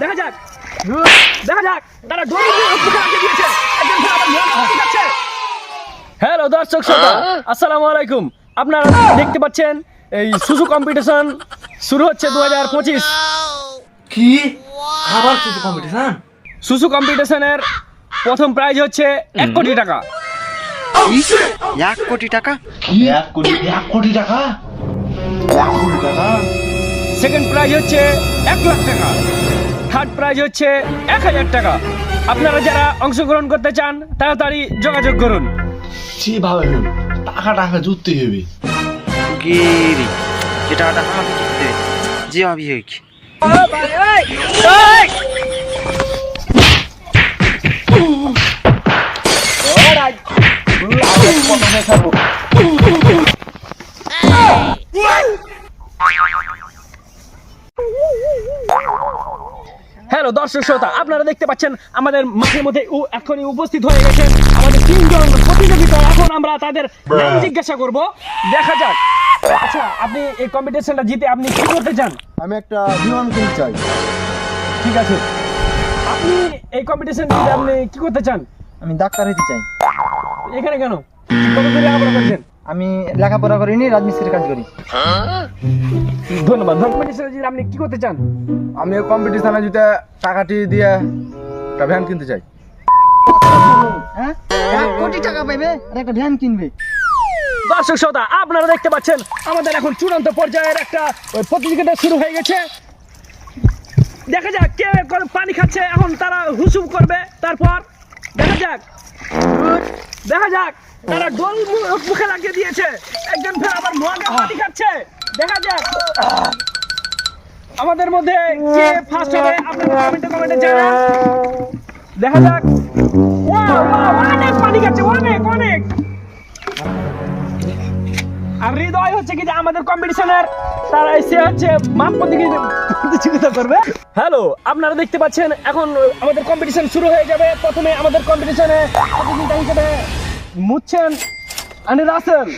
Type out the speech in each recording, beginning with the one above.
দেখা যাক। দেখা যাক। তারা দিয়েছে। একজন খেলোয়াড় ঠিক আছে হ্যালো দর্শক শ্রোতা আসসালামু আলাইকুম। আপনারা দেখতে পাচ্ছেন এই সুসু কম্পিটিশন শুরু হচ্ছে দু হাজার পঁচিশ। কি? আবার শুধু কম্পিটিশন সুসু কম্পিটিশনের প্রথম প্রাইজ হচ্ছে এক কোটি টাকা। এক কোটি টাকা? এক কোটি এক কোটি টাকা? এক কোটি টাকা? সেকেন্ড প্রাইজ হচ্ছে এক লাখ টাকা। থার্ড প্রাইজ হচ্ছে এক হাজার টাকা। আপনারা যারা অংশগ্রহণ করতে চান তাড়াতাড়ি যোগাযোগ করুন। সে ভাবেন টাকা টাকা জুততে হবে গিরি যে টাকাটা আমাকে দিতে যে হবি হোক হ্যালো দর্শক শ্রোতা আপনারা দেখতে পাচ্ছেন আমাদের মাঠের মধ্যে উ- এখনই উপস্থিত হয়ে গেছেন আমাদের তিনজন প্রতিযোগিতা। এখন আমরা তাদের নাম জিজ্ঞাসা করব। দেখা যাক। আচ্ছা আপনি এই কম্পিটিশনটা জিতে আপনি কি করতে চান? আমি একটা বিমান কিনতে চাই। ঠিক আছে। আপনি এই কম্পিটিশন জিতে আপনি কি করতে চান? আমি ডাক্তার হতে চাই। এখানে কেন? লেখাপড়া করছেন? আমি লেখাপড়া করিনি রাজমিস্ত্রির কাজ করি। ধন্যবাদ। কম্পিটিশন জিতে আপনি কি করতে চান? আমি কম্পিটিশনে যদি টাকাটি দিয়ে একটা ভ্যান কিনতে চাই। হ্যাঁ? এক কোটি টাকা পাইবে আর একটা ভ্যান কিনবে। দর্শক শ্রোতা আপনারা দেখতে পাচ্ছেন আমাদের এখন চূড়ান্ত পর্যায়ের একটা প্রতিযোগিতা শুরু হয়ে গেছে। দেখা যাক কে পানি খাচ্ছে এখন তারা হুসুম করবে তারপর দেখা যাক। দেখা যাক তারা ডোল মুখে লাগিয়ে দিয়েছে। একজন ফের আবার মগে পানি খাচ্ছে। দেখা যাক। আমাদের মধ্যে কে ফার্স্ট হবে? আপনারা কমেন্টে কমেন্টে জানান। দেখা যাক। অনেক পানি খাচ্ছে, অনেক অনেক। আর হৃদয় হচ্ছে কি যে আমাদের কম্পিটিশনের তারা এসে হচ্ছে মাপ প্রতিযোগিতা করবে। হ্যালো আপনারা দেখতে পাচ্ছেন, এখন আমাদের কম্পিটিশন শুরু হয়ে যাবে। প্রথমে আমাদের কম্পিটিশনে প্রতিযোগিতা হিসেবে মুচ্ছেন আনি রাসেল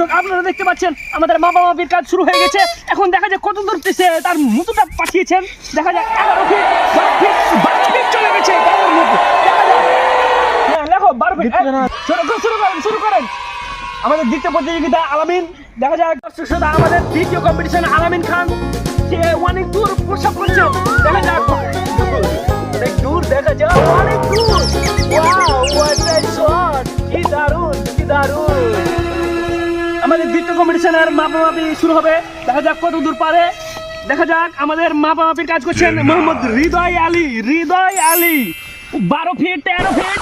দর্শক আপনারা দেখতে পাচ্ছেন আমাদের মা বাবা কাজ শুরু হয়ে গেছে। এখন দেখা যাক কত দূর তার মুতুটা পাঠিয়েছেন। দেখা যাক এগারো ফিট বারো ফিট বারো ফিট চলে গেছে। দেখা। হ্যাঁ লেখো বারো ফিট এ, শুরু করুন, শুরু করেন। আমাদের দ্বিতীয় প্রতিযোগিতা আলামিন দেখা যাক। দর্শক শ্রোতা আমাদের দ্বিতীয় কম্পিটিশন আলামিন খান সে অনেক দূর প্রসাব করছে। দেখা যাক। অনেক দূর দেখা যাক। অনেক দূর। ওয়াও হোয়াট আ শট কি দারুণ কি দারুণ। আমাদের দ্বিতীয় কম্পিটিশনের মাপামাপি শুরু হবে। দেখা যাক কত দূর পারে। দেখা যাক আমাদের মাপামাপির কাজ করছেন মোহাম্মদ হৃদয় আলী। হৃদয় আলী বারো ফিট তেরো ফিট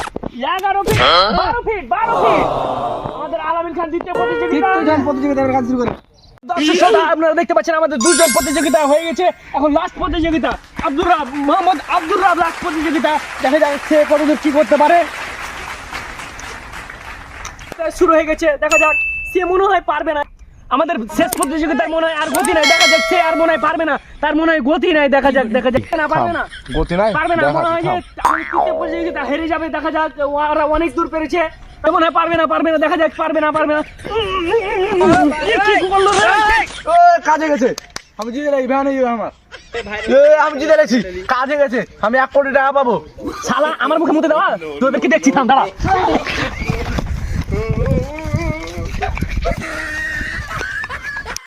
এগারো ফিট বারো ফিট বারো ফিট আমাদের আলামিন খান দ্বিতীয় প্রতিযোগিতা। জন প্রতিযোগিতার কাজ শুরু করে দর্শক আপনারা দেখতে পাচ্ছেন আমাদের দুজন প্রতিযোগিতা হয়ে গেছে। এখন লাস্ট প্রতিযোগিতা আব্দুর রাব মোহাম্মদ আব্দুর রাব লাস্ট প্রতিযোগিতা। দেখা যাচ্ছে কতদূর কি করতে পারে। শুরু হয়ে গেছে দেখা যাক। সে মনে হয় পারবে না। আমাদের শেষ প্রতিযোগিতায় মনে হয় আর গতি নাই। দেখা যাক সে আর মনে হয় পারবে না। তার মনে হয় গতি নাই। দেখা যাক দেখা যাক। না পারবে না। গতি নাই? পারবে না। মনে হয় যে আমাদের তৃতীয় প্রতিযোগিতা হেরে যাবে। দেখা যাক ওরা অনেক দূর পেরেছে। মনে হয় পারবে না পারবে না। দেখা যাক পারবে না পারবে না। এ কি করল রে? কাজে গেছে। আমি জিতে গেছি ভ্যান হয়ে আমার। আমি জিতে গেছি। কাজে গেছে। আমি এক কোটি টাকা পাবো। শালা আমার মুখে মুতে দেওয়া? তোদেরকে দেখছি থাম দাঁড়া।